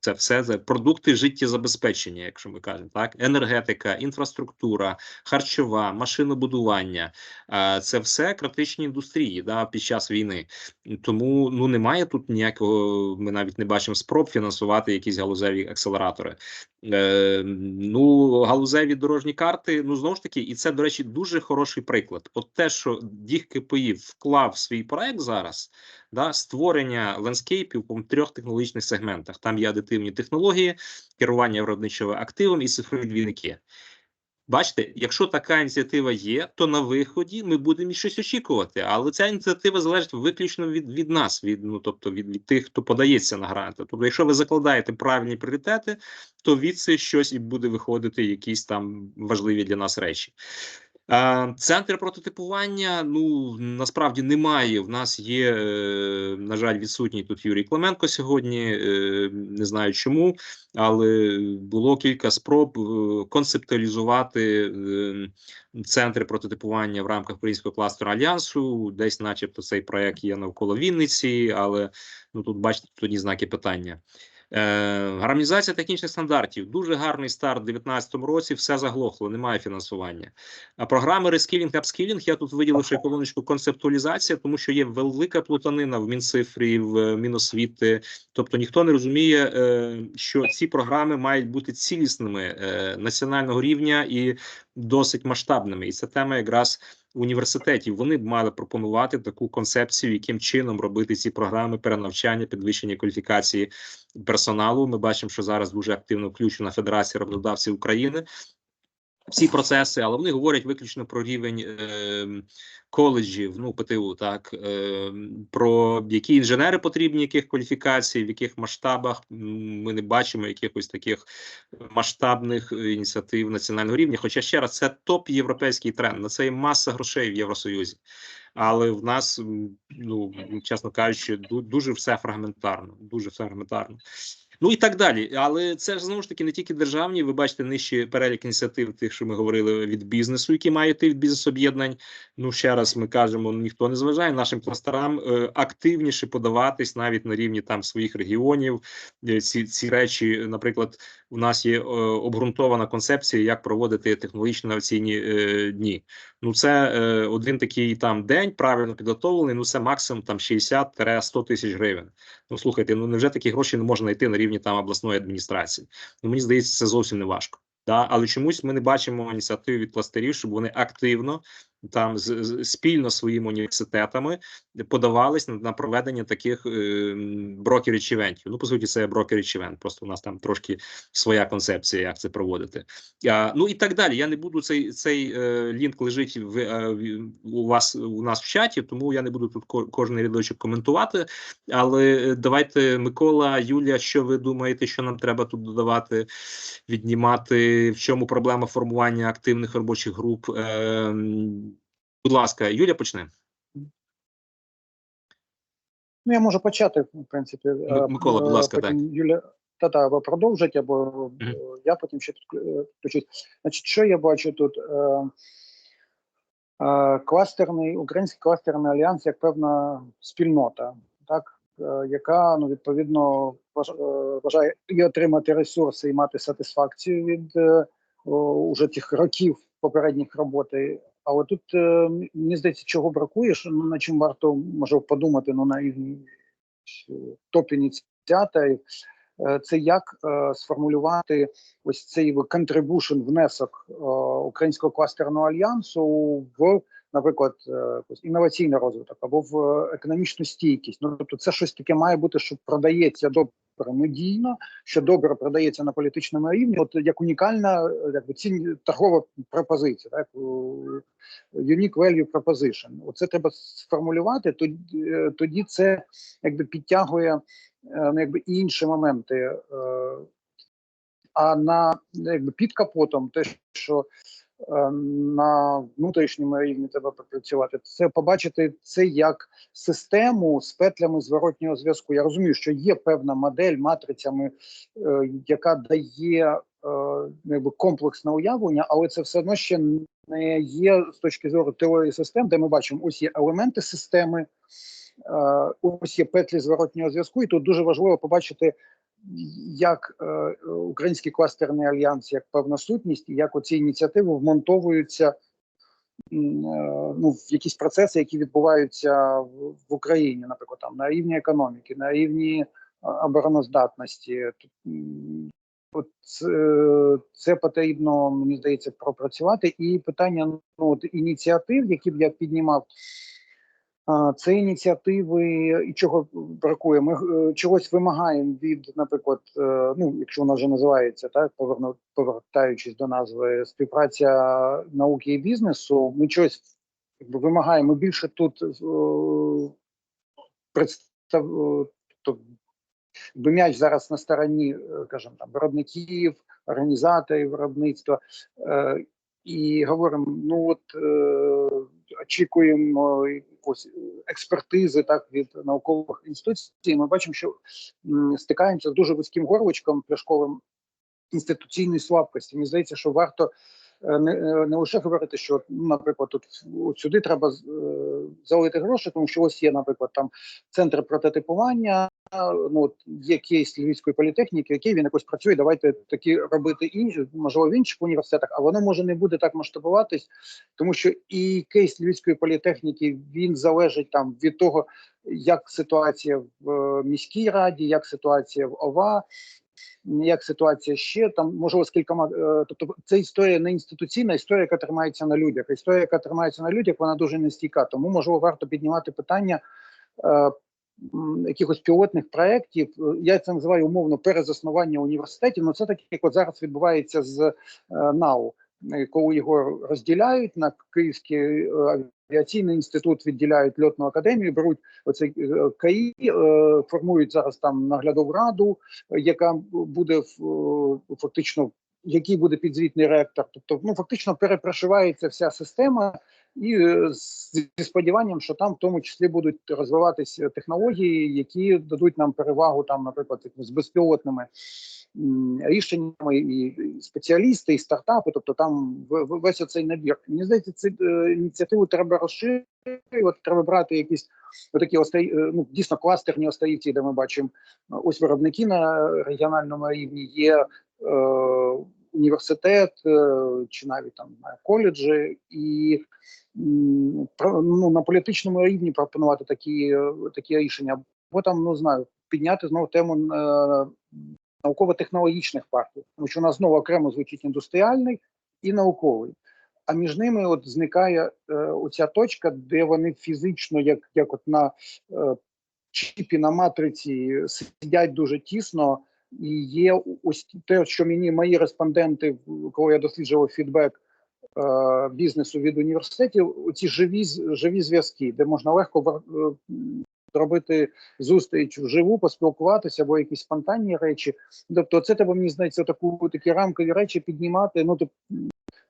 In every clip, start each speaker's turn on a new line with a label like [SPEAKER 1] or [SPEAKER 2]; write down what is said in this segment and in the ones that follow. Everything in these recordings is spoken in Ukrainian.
[SPEAKER 1] це все це продукти життєзабезпечення, якщо ми кажемо, так енергетика, інфраструктура, харчова, машинобудування е, це все критичні індустрії да, під час війни. Тому ну немає тут ніякого. Ми навіть не бачимо спроб фінансувати якісь галузеві акселератори. Е, ну галузеві дорожні карти. Ну знову ж таки, і це до речі дуже хороший приклад. От те, що діг КПІ вклав свій проект зараз, да створення ландскейпів по трьох технологічних сегментах. Там є адитивні технології, керування виробничими активом і цифрові двійники. Бачите, якщо така ініціатива є, то на виході ми будемо щось очікувати. Але ця ініціатива залежить виключно від від нас, від ну тобто від, від тих, хто подається на гранти. Тобто, якщо ви закладаєте правильні пріоритети, то від це щось і буде виходити, якісь там важливі для нас речі. Центр прототипування ну насправді немає. В нас є, е, на жаль, відсутній тут Юрій Клименко сьогодні. е, Не знаю чому, але було кілька спроб е, концептуалізувати е, центри прототипування в рамках українського кластеру альянсу. Десь, начебто, цей проект є навколо Вінниці, але ну тут бачите тоді знаки питання. Е, Гармонізація технічних стандартів дуже гарний старт у 2019 році. Все заглохло, немає фінансування. А програми рескілінг апскілінг я тут виділив ще колоночку концептуалізація, тому що є велика плутанина в Мінцифрі, в е, Міносвіти. Тобто ніхто не розуміє, е, що ці програми мають бути цілісними національного рівня і досить масштабними. І це тема якраз університетів. Вони б мали пропонувати таку концепцію, яким чином робити ці програми перенавчання, підвищення кваліфікації персоналу. Ми бачимо, що зараз дуже активно включена Федерація роботодавців України. Всі процеси, але вони говорять виключно про рівень е, коледжів, ну ПТУ, так е, про які інженери потрібні, яких кваліфікацій, в яких масштабах ми не бачимо якихось таких масштабних ініціатив національного рівня. Хоча ще раз це топ європейський тренд. На це є маса грошей в Євросоюзі. Але в нас, ну чесно кажучи, дуже все фрагментарно. Дуже фрагментарно. Ну і так далі. Але це ж знову ж таки не тільки державні. Ви бачите нижче перелік ініціатив, тих, що ми говорили від бізнесу, які мають йти від бізнес-об'єднань. Ну ще раз ми кажемо, ніхто не зважає нашим кластерам е, активніше подаватись навіть на рівні там своїх регіонів. Е, Ці ці речі, наприклад, у нас є е, обґрунтована концепція, як проводити технологічно інноваційні е, дні. Ну це е, один такий там день правильно підготовлений. Ну це максимум там 60-100 тисяч гривень. Ну слухайте, ну невже такі гроші не можна знайти на рівні там обласної адміністрації? Ну мені здається, це зовсім не важко. Да, але чомусь ми не бачимо ініціативи від кластерів, щоб вони активно там з, з спільно своїми університетами подавались на, на проведення таких е, брокеріч івентів. Ну по суті, це брокеріч івент. Просто у нас там трошки своя концепція, як це проводити. А, ну і так далі. Я не буду цей цей е, лінк лежить в, е, у вас у нас в чаті, тому я не буду тут ко, кожен рядочок коментувати. Але е, давайте, Микола, Юлія, що ви думаєте, що нам треба тут додавати, віднімати? В чому проблема формування активних робочих груп? Е, будь ласка, Юля, почне.
[SPEAKER 2] Ну, я можу почати, в принципі. е,
[SPEAKER 1] Микола, будь
[SPEAKER 2] е,
[SPEAKER 1] ласка,
[SPEAKER 2] потім Юля та-та, або продовжить, або е,
[SPEAKER 1] Мгм.
[SPEAKER 2] я потім ще тут е. Значить, що я бачу тут? Е, е, кластерний, Український кластерний альянс як певна спільнота, так, е, яка ну, відповідно важ- е, і отримати ресурси, і мати сатисфакцію від е, уже тих років попередніх роботи. Але тут е, мені здається, чого бракує, що ну, на чим варто може подумати ну, на топ ініціаторів, е, це як е, сформулювати ось цей contribution, внесок українського кластерного альянсу в, наприклад, інноваційний розвиток або в економічну стійкість. Ну тобто, це щось таке має бути, що продається добре медійно, що добре продається на політичному рівні, от як унікальна якби цінь торгова пропозиція, так unique value proposition. Оце треба сформулювати. Тоді, е, тоді це якби підтягує е, ну, якби інші моменти. е, А на якби під капотом, те, що на внутрішньому рівні треба попрацювати, це побачити це як систему з петлями зворотнього зв'язку. Я розумію, що є певна модель матрицями, е, яка дає е, ну, якби комплексне уявлення, але це все одно ще не є з точки зору теорії систем, де ми бачимо ось є елементи системи. е, ось є петлі зворотнього зв'язку, і тут дуже важливо побачити, як е, український кластерний альянс як певна сутність, і як оці ініціативи вмонтовуються е, ну, в якісь процеси, які відбуваються в, Україні, наприклад, там на рівні економіки, на рівні е, обороноздатності. От це, потрібно, мені здається, пропрацювати. І питання ну, от, ініціатив, які б я піднімав, це ініціативи, і чого бракує. Ми е, чогось вимагаємо від, наприклад, е, ну, якщо вона вже називається, так, поверну, повертаючись до назви співпраця науки і бізнесу, ми чогось якби, вимагаємо більше тут е, представ, тобто м'яч зараз на стороні, кажемо, там виробників, організаторів виробництва, і говоримо: ну от очікуємо якось експертизи так від наукових інституцій. Ми бачимо, що стикаємося з дуже вузьким горлочком пляшковим інституційної слабкості. Мені здається, що варто. е, Не, е, не лише говорити, що наприклад, тут от сюди треба е, залити гроші, тому що ось є, наприклад, там центр прототипування, ну є кейс Львівської політехніки, який він якось працює. Давайте такі робити інші, можливо, в інших університетах, а воно може не буде так масштабуватись, тому що і кейс Львівської політехніки він залежить там від того, як ситуація в е, міській раді, як ситуація в ОВА. Як ситуація ще там можливо з кількома, е, тобто це історія не інституційна, історія, яка тримається на людях. Історія, яка тримається на людях, вона дуже нестійка. Тому можливо варто піднімати питання е, якихось пілотних проєктів. Е, Я це називаю умовно перезаснування університетів. Ну це так, як от зараз відбувається з е, НАУ, е, коли його розділяють на Київський авіаційний інститут, відділяють льотну академію, беруть оцей КАІ, формують зараз там наглядову раду, яка буде фактично. Який буде підзвітний ректор, тобто ну фактично перепрошивається вся система, і е, зі сподіванням, що там в тому числі будуть розвиватися технології, які дадуть нам перевагу, там, наприклад, з безпілотними рішеннями, і спеціалісти, і стартапи, тобто там весь оцей набір. Мені здається, цю е, ініціативу треба розширювати, треба брати якісь такі остаї, е, ну дійсно кластерні остаївці, де ми бачимо е, ось виробники на регіональному рівні є. Е, університет е, чи навіть там коледжі, і ну, на політичному рівні пропонувати такі, е, такі рішення, або там ну знаю, підняти знову тему е, науково-технологічних парків, тому що у нас знову окремо звучить індустріальний і науковий. А між ними от зникає е, оця точка, де вони фізично, як, як от на е, чіпі на матриці, сидять дуже тісно. І є ось те, що мені мої респонденти, коли я досліджував фідбек е, бізнесу від університетів, оці живі живі зв'язки, де можна легко е, зробити зустріч вживу, поспілкуватися або якісь спонтанні речі. Тобто, це треба мені здається таку такі рамкові речі піднімати. Ну тип,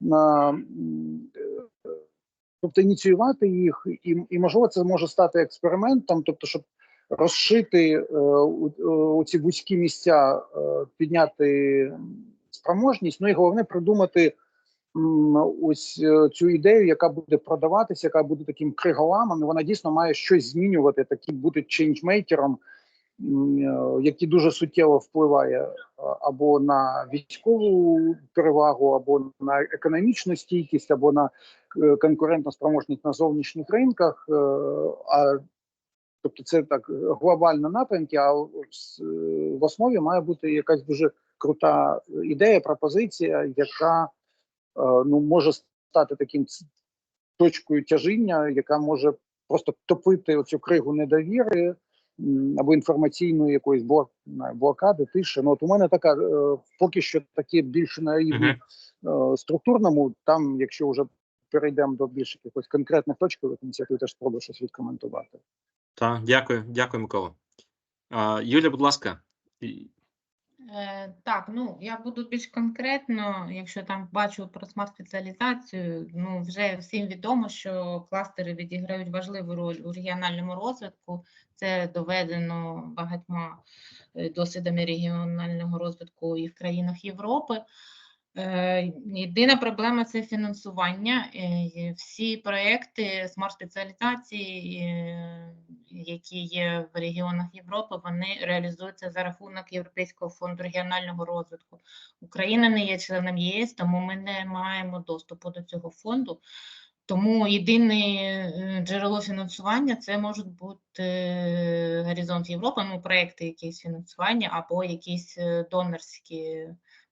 [SPEAKER 2] на е, тобто ініціювати їх, і, і можливо це може стати експериментом, тобто, щоб розшити е, у, у ці вузькі місця, е, підняти спроможність. Ну і головне придумати ось е, цю ідею, яка буде продаватися, яка буде таким криголамом. Вона дійсно має щось змінювати, такі бути ченджмейкером, е, який дуже суттєво впливає е, або на військову перевагу, або на економічну стійкість, або на е, конкурентну спроможність на зовнішніх ринках. е, А Тобто це так глобальні напрямки, а е, в основі має бути якась дуже крута ідея, пропозиція, яка е, ну може стати таким точкою тяжіння, яка може просто топити оцю кригу недовіри або інформаційної якоїсь блокади, тиші. Ну от у мене така е, поки що таке більше на рівні е, структурному. Там, якщо вже перейдемо до більш якихось конкретних точкових ініціатив, теж спробую щось відкоментувати.
[SPEAKER 1] Так, дякую, дякую, Микола. Юля, будь ласка.
[SPEAKER 3] Е, Так, ну я буду більш конкретно, якщо там бачу про смарт-спеціалізацію, ну вже всім відомо, що кластери відіграють важливу роль у регіональному розвитку. Це доведено багатьма е, досвідами регіонального розвитку і в країнах Європи. Е, Єдина проблема це фінансування. Е, Всі проекти смарт-спеціалізації, е, які є в регіонах Європи, вони реалізуються за рахунок Європейського фонду регіонального розвитку. Україна не є членом ЄС, тому ми не маємо доступу до цього фонду. Тому єдине джерело фінансування це можуть бути Горизонт Європи, ну проекти якісь фінансування або якісь донорські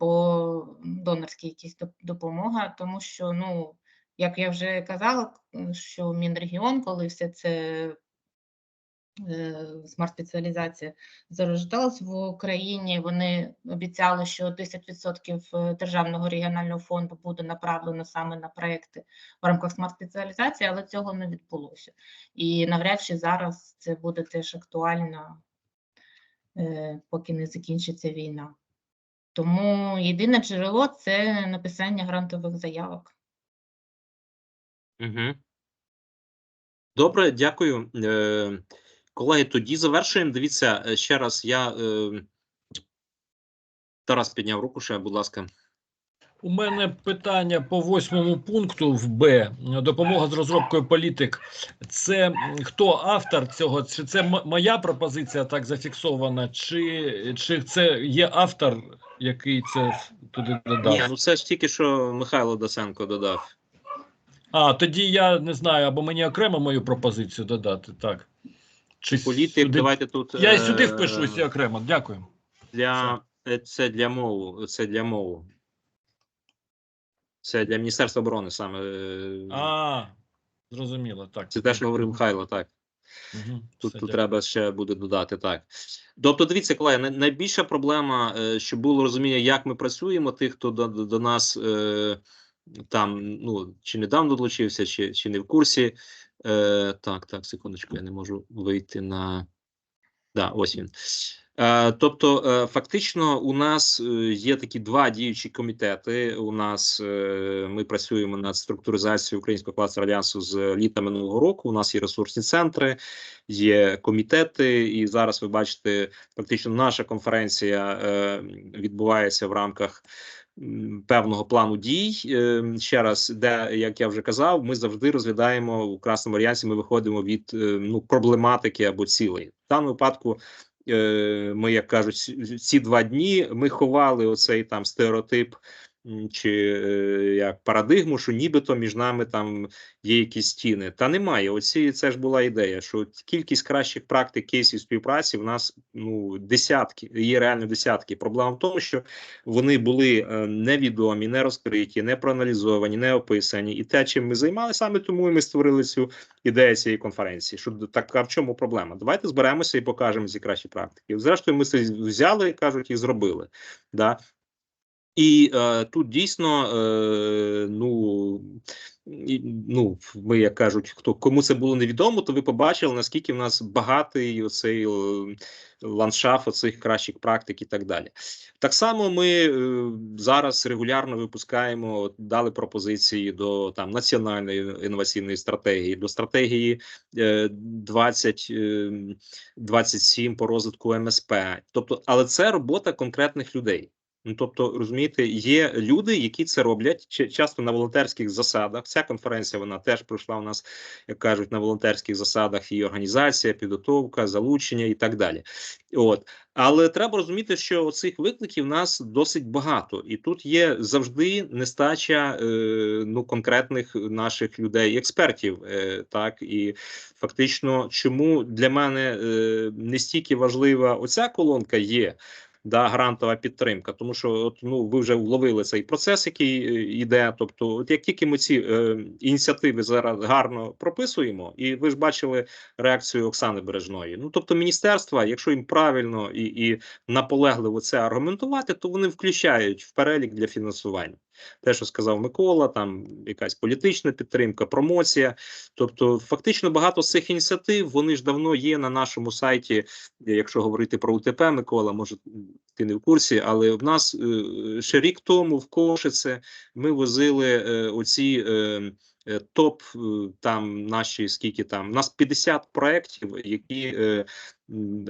[SPEAKER 3] бо донорські якісь доп- допомога, тому що, ну, як я вже казала, к- що Мінрегіон, коли все це е, смарт-спеціалізація зарождалась в Україні, вони обіцяли, що 10% державного регіонального фонду буде направлено саме на проекти в рамках смарт-спеціалізації, але цього не відбулося. І навряд чи зараз це буде теж актуально, е, поки не закінчиться війна. Тому єдине джерело це написання грантових заявок.
[SPEAKER 1] Угу. Добре, дякую. Е, колеги, тоді завершуємо. Дивіться, е, ще раз я. Е, Тарас підняв руку ще, будь ласка.
[SPEAKER 4] У мене питання по восьмому пункту в Б. Допомога з розробкою політик. Це хто автор цього? Чи це моя пропозиція так зафіксована, чи, чи це є автор, який це туди додав?
[SPEAKER 1] Ні, ну це ж тільки що Михайло Досенко додав.
[SPEAKER 4] А тоді я не знаю, або мені окремо мою пропозицію додати. Так. Чи
[SPEAKER 1] Політик,
[SPEAKER 4] сюди-
[SPEAKER 1] давайте тут.
[SPEAKER 4] Я і
[SPEAKER 1] е,
[SPEAKER 4] сюди впишусь і окремо. Дякую.
[SPEAKER 1] Для е, це для мову. Це для мову. Це для Міністерства оборони саме. е,
[SPEAKER 4] А, зрозуміло, так.
[SPEAKER 1] Це те, що говорив Михайло, так.
[SPEAKER 4] Угу,
[SPEAKER 1] Тут, тут треба ще буде додати так. Тобто, дивіться, колеги, найбільша проблема, е, щоб було розуміння, як ми працюємо, тих, хто до, до, до нас е, там ну чи недавно долучився, чи, чи не в курсі. Е, так, так, секундочку, я не можу вийти на. Да, ось він. Е, тобто, е, фактично, у нас е, є такі два діючі комітети. У нас ми працюємо над структуризацією українського класу альянсу з літа минулого року. У нас є ресурсні центри, є комітети, і зараз ви бачите, фактично наша конференція відбувається в рамках. Певного плану дій ще раз, де як я вже казав, ми завжди розглядаємо у красному альянсі. Ми виходимо від ну проблематики або цілей. В даному випадку ми, як кажуть, ці- два дні ми ховали оцей там стереотип чи е, як парадигму, що нібито між нами там є якісь стіни. Та немає. Оці це ж була ідея, що кількість кращих практик кейсів співпраці в нас ну десятки, є реально десятки. Проблема в тому, що вони були е, невідомі, не розкриті, не проаналізовані, не описані. І те, чим ми займалися, саме тому і ми створили цю ідею цієї конференції. Що так а в чому проблема? Давайте зберемося і покажемо ці кращі практики. Зрештою, ми це взяли, кажуть, і зробили. Да? І е, тут дійсно, е, ну, і, ну, ми, як кажуть, хто кому це було невідомо, то ви побачили, наскільки в нас багатий оцей е, ландшафт оцих кращих практик і так далі. Так само ми е, зараз регулярно випускаємо, дали пропозиції до там національної інноваційної стратегії, до стратегії е, 20, е, 27 по розвитку МСП. Тобто, але це робота конкретних людей. Ну, тобто, розумієте, є люди, які це роблять часто на волонтерських засадах. Ця конференція вона теж пройшла у нас, як кажуть, на волонтерських засадах і організація, підготовка, залучення і так далі. От але треба розуміти, що цих викликів нас досить багато, і тут є завжди нестача е, ну конкретних наших людей, експертів. Е, так і фактично, чому для мене е, не стільки важлива оця колонка є да, грантова підтримка, тому що от, ну ви вже вловили цей процес, який е, йде. Тобто, от як тільки ми ці е, ініціативи зараз гарно прописуємо, і ви ж бачили реакцію Оксани Бережної. Ну тобто, міністерства, якщо їм правильно і, і наполегливо це аргументувати, то вони включають в перелік для фінансування. Те, що сказав Микола, там якась політична підтримка, промоція. Тобто, фактично багато з цих ініціатив вони ж давно є на нашому сайті. Якщо говорити про УТП, Микола, може ти не в курсі, але в нас е, ще рік тому в Кошице ми возили е, оці. Е, топ е, там наші скільки там нас 50 проєктів, які е,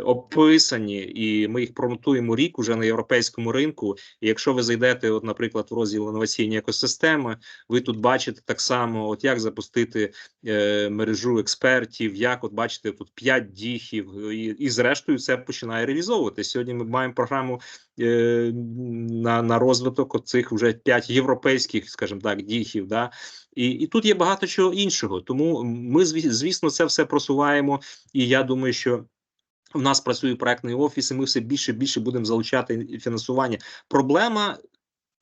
[SPEAKER 1] описані, і ми їх промотуємо рік уже на європейському ринку. І якщо ви зайдете, от, наприклад, в розділ інноваційні екосистеми, ви тут бачите так само, от як запустити е, мережу експертів, як от бачите, тут 5 діхів, і, і зрештою це починає реалізовувати. Сьогодні ми маємо програму на, на розвиток оцих вже 5 європейських, скажімо так, діхів. Да? І, і тут є багато чого іншого. Тому ми, звісно, це все просуваємо. І я думаю, що. В нас працює проектний офіс, і ми все більше і більше будемо залучати фінансування. Проблема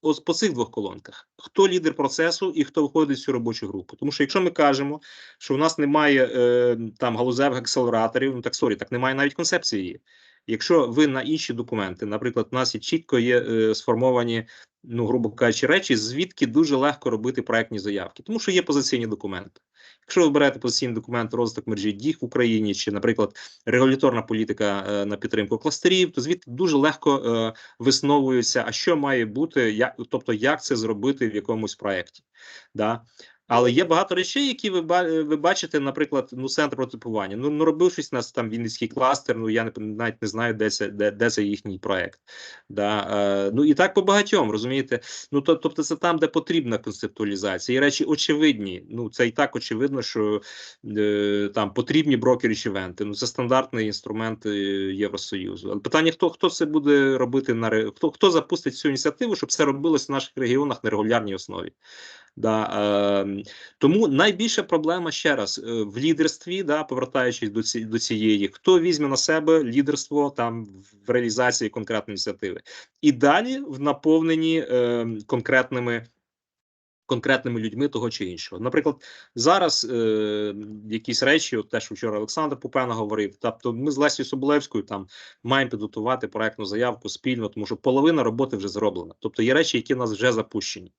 [SPEAKER 1] ось по цих двох колонках: хто лідер процесу і хто виходить в цю робочу групу. Тому що якщо ми кажемо, що в нас немає е, там галузевих акселераторів, ну так сорі, так немає навіть концепції. Якщо ви на інші документи, наприклад, у нас є чітко є е, сформовані, ну грубо кажучи, речі, звідки дуже легко робити проектні заявки, тому що є позиційні документи. Якщо ви берете позиційний документ розвиток мережі діг в Україні, чи, наприклад, регуляторна політика е, на підтримку кластерів, то звідти дуже легко е, висновується, а що має бути, як, тобто як це зробити в якомусь проєкті. Да? Але є багато речей, які ви, ви бачите, наприклад, ну центр протипування. Ну, ну робив щось у нас там Вінницький кластер. Ну я не навіть не знаю, де це де, де це їхній проект. Да, е, ну і так по багатьом розумієте. Ну то, тобто, це там, де потрібна концептуалізація. І речі очевидні. Ну це і так очевидно, що е, там потрібні брокерічі івенти. Ну це стандартний інструмент е, Євросоюзу. Але питання: хто хто це буде робити на хто, хто запустить цю ініціативу, щоб це робилось в наших регіонах на регулярній основі. Да, е, тому найбільша проблема ще раз е, в лідерстві, да, повертаючись до, ці, до цієї, хто візьме на себе лідерство там в реалізації конкретної ініціативи, і далі в наповненні е, конкретними. Конкретними людьми того чи іншого, наприклад, зараз е, якісь речі, от те, що вчора Олександр Пупена говорив, тобто ми з Лесією Соболевською там маємо підготувати проектну заявку спільно, тому що половина роботи вже зроблена. Тобто є речі, які в нас вже запущені.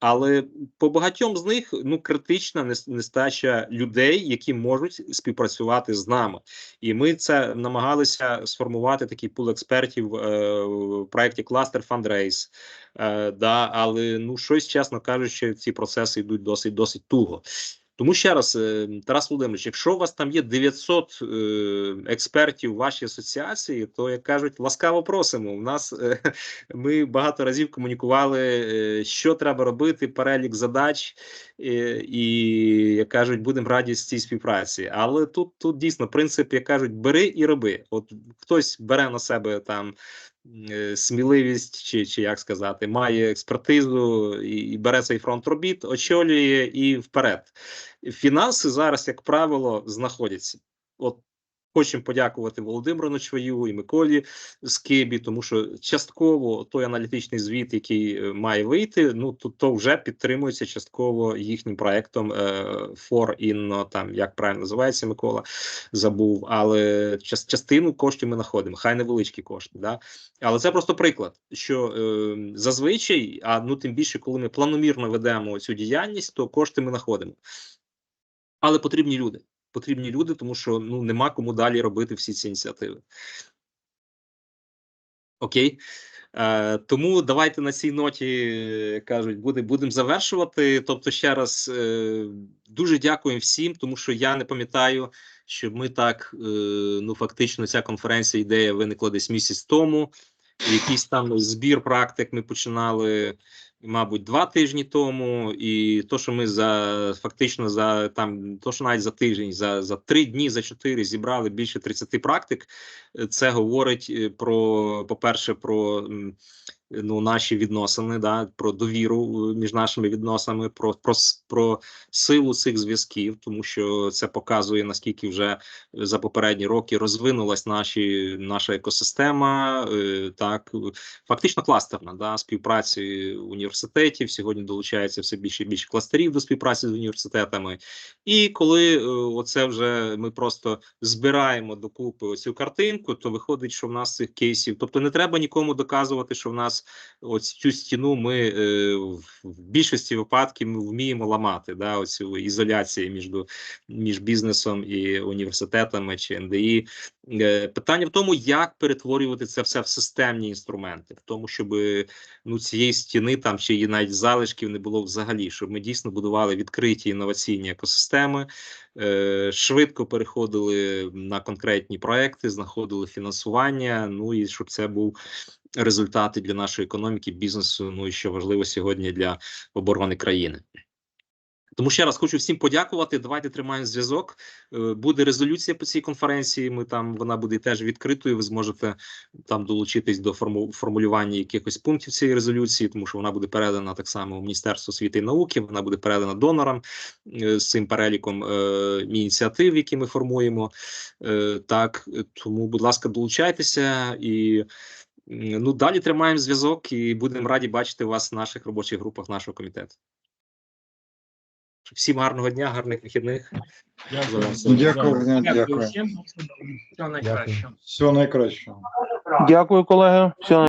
[SPEAKER 1] Але по багатьом з них ну критична нес- нестача людей, які можуть співпрацювати з нами, і ми це намагалися сформувати такий пул експертів е, в проєкті Кластер Фандрейс. Е, да, але ну щось, чесно кажучи, ці процеси йдуть досить досить туго. Тому ще раз, е, Тарас Володимирович, якщо у вас там є 900 е, експертів в вашій асоціації, то як кажуть, ласкаво просимо. У нас е, ми багато разів комунікували, що треба робити, перелік задач, і як кажуть, будемо раді з цій співпраці. Але тут, тут дійсно принцип, як кажуть, бери і роби. От хтось бере на себе там. Е, Сміливість, чи, чи як сказати, має експертизу і, і бере цей фронт робіт, очолює і вперед. Фінанси зараз, як правило, знаходяться. От хочемо подякувати Володимиру Ночваю і Миколі Скибі, тому що частково той аналітичний звіт, який е, має вийти, ну то, то вже підтримується частково їхнім проектом е, For Inno, там як правильно називається Микола, забув. Але час, частину коштів ми знаходимо, хай невеличкі кошти. Да? Але це просто приклад, що е, зазвичай, а ну тим більше, коли ми планомірно ведемо цю діяльність, то кошти ми знаходимо. Але потрібні люди. Потрібні люди, тому що ну нема кому далі робити всі ці ініціативи. Окей. Е, тому давайте на цій ноті е, кажуть, буде, будемо завершувати. Тобто, ще раз е, дуже дякуємо всім, тому що я не пам'ятаю, щоб ми так е, ну фактично ця конференція ідея виникла десь місяць тому. Якийсь там збір практик ми починали, мабуть, два тижні тому, і то, що ми за фактично за там, то що навіть за тиждень, за за три дні, за чотири зібрали більше 30 практик. е, Це говорить е, про, по-перше, про м, ну, наші відносини, да, про довіру е, між нашими відносинами, про, про, про силу цих зв'язків, тому що це показує наскільки вже за попередні роки розвинулась наші наша екосистема, е, так фактично кластерна да, співпраці університетів. Сьогодні долучається все більше і більше кластерів до співпраці з університетами. І коли е, оце вже ми просто збираємо докупи оцю картинку, то виходить, що в нас цих кейсів, тобто не треба нікому доказувати, що в нас якраз ось цю стіну ми е, в більшості випадків ми вміємо ламати. Да, оцю ізоляцію між, між бізнесом і університетами чи НДІ. Е, Питання в тому, як перетворювати це все в системні інструменти, в тому, щоб ну цієї стіни там чи її навіть залишків не було взагалі, щоб ми дійсно будували відкриті інноваційні екосистеми, е, швидко переходили на конкретні проекти, знаходили фінансування. Ну і щоб це був результати для нашої економіки, бізнесу. Ну і що важливо сьогодні для оборони країни. Тому ще раз хочу всім подякувати. Давайте тримаємо зв'язок. Е, Буде резолюція по цій конференції. Ми там вона буде теж відкритою. Ви зможете там долучитись до форму, формулювання якихось пунктів цієї резолюції, тому що вона буде передана так само в Міністерство освіти і науки. Вона буде передана донорам е, з цим переліком е, ініціатив, які ми формуємо. Е, так тому, будь ласка, долучайтеся і. Ну, далі тримаємо зв'язок і будемо раді бачити вас в наших робочих групах нашого комітету. Всім гарного дня, гарних вихідних.
[SPEAKER 4] Дякую.
[SPEAKER 1] Ну,
[SPEAKER 5] Дякую,
[SPEAKER 6] Дякую
[SPEAKER 5] дякую.
[SPEAKER 6] всім. Всього найкращого.
[SPEAKER 5] Всього найкращого.
[SPEAKER 7] Дякую, колеги. Всього